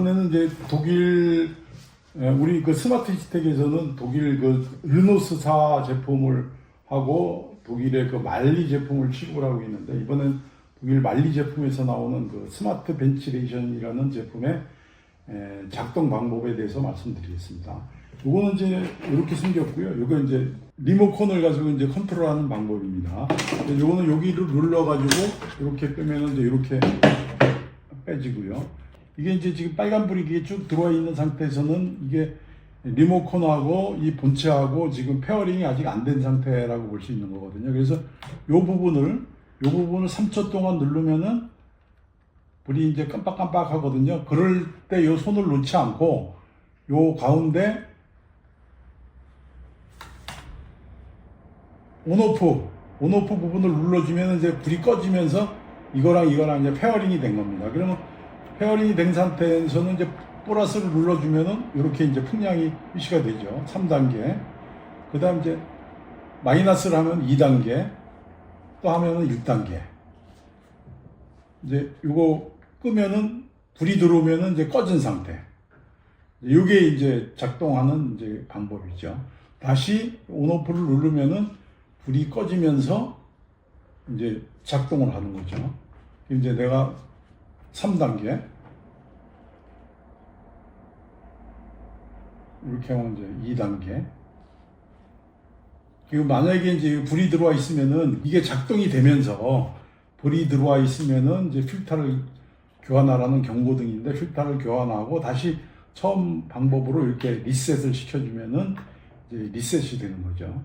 이번에는 이제 독일 에, 우리 그 스마트 시텍에서는 독일 그 르노스사 제품을 하고 독일의 그 말리 제품을 취급을 하고 있는데 이번엔 독일 말리 제품에서 나오는 그 스마트 벤치레이션이라는 제품의 에, 작동 방법에 대해서 말씀드리겠습니다. 요거는 이제 이렇게 생겼고요. 요거 이제 리모컨을 가지고 이제 컨트롤하는 방법입니다. 요거는 여기를 눌러가지고 이렇게 빼면은 이제 이렇게 빼지고요. 이게 이제 지금 빨간불이 이게 쭉 들어와 있는 상태에서는 이게 리모컨하고 이 본체하고 지금 페어링이 아직 안 된 상태라고 볼 수 있는 거거든요. 그래서 요 부분을 요 부분을 3초 동안 누르면은 불이 이제 깜빡깜빡 하거든요. 그럴 때요 손을 놓지 않고 요 가운데 온오프 온오프 부분을 눌러주면 이제 불이 꺼지면서 이거랑 이거랑 이제 페어링이 된 겁니다. 그러면 페어링이 된 상태에서는 이제 플러스를 눌러주면은 이렇게 이제 풍량이 표시가 되죠. 3단계. 그 다음 이제 마이너스를 하면 2단계. 또 하면은 6단계. 이제 이거 끄면은 불이 들어오면은 이제 꺼진 상태. 이게 이제 작동하는 이제 방법이죠. 다시 온오프를 누르면은 불이 꺼지면서 이제 작동을 하는 거죠. 이제 내가 3단계 이렇게 하면 이제 2단계 그리고 만약에 이제 불이 들어와 있으면은 이게 작동이 되면서 불이 들어와 있으면은 이제 필터를 교환하라는 경고등인데 필터를 교환하고 다시 처음 방법으로 이렇게 리셋을 시켜주면은 이제 리셋이 되는 거죠.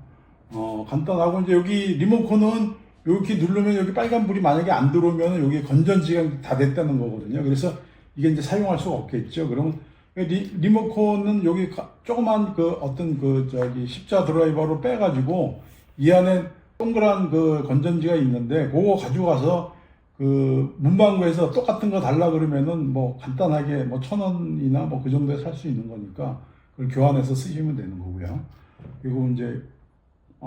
어, 간단하고 이제 여기 리모컨은 이렇게 누르면 여기 빨간 불이 만약에 안 들어오면 여기 건전지가 다 됐다는 거거든요. 그래서 이게 이제 사용할 수가 없겠죠. 그러면 리, 리모컨은 여기 가- 조그만 그 어떤 그 저기 십자 드라이버로 빼가지고 이 안에 동그란 그 건전지가 있는데 그거 가지고 가서 그 문방구에서 똑같은 거 달라 그러면은 뭐 간단하게 뭐 천 원이나 뭐 그 정도에 살 수 있는 거니까 그걸 교환해서 쓰시면 되는 거고요. 그리고 이제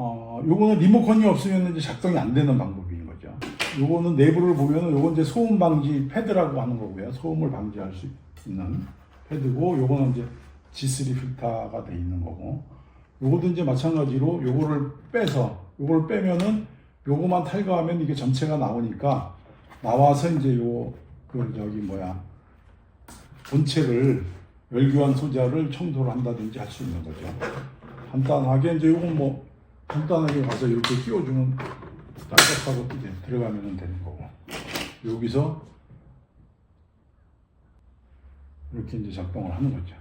어, 요거는 리모컨이 없으면 이제 작동이 안 되는 방법인 거죠. 요거는 내부를 보면은 요건 이제 소음 방지 패드라고 하는 거고요. 소음을 방지할 수 있는 패드고 요거는 이제 G3 필터가 돼 있는 거고 요것도 이제 마찬가지로 요거를 빼서 요걸 빼면은 요거만 탈거하면 이게 전체가 나오니까 나와서 이제 요 그 저기 뭐야 본체를 열교환 소자를 청소를 한다든지 할 수 있는 거죠. 간단하게 이제 요건 뭐 간단하게 가서 이렇게 끼워주면 딱딱하고 들어가면 되는 거고 여기서 이렇게 이제 작동을 하는 거죠.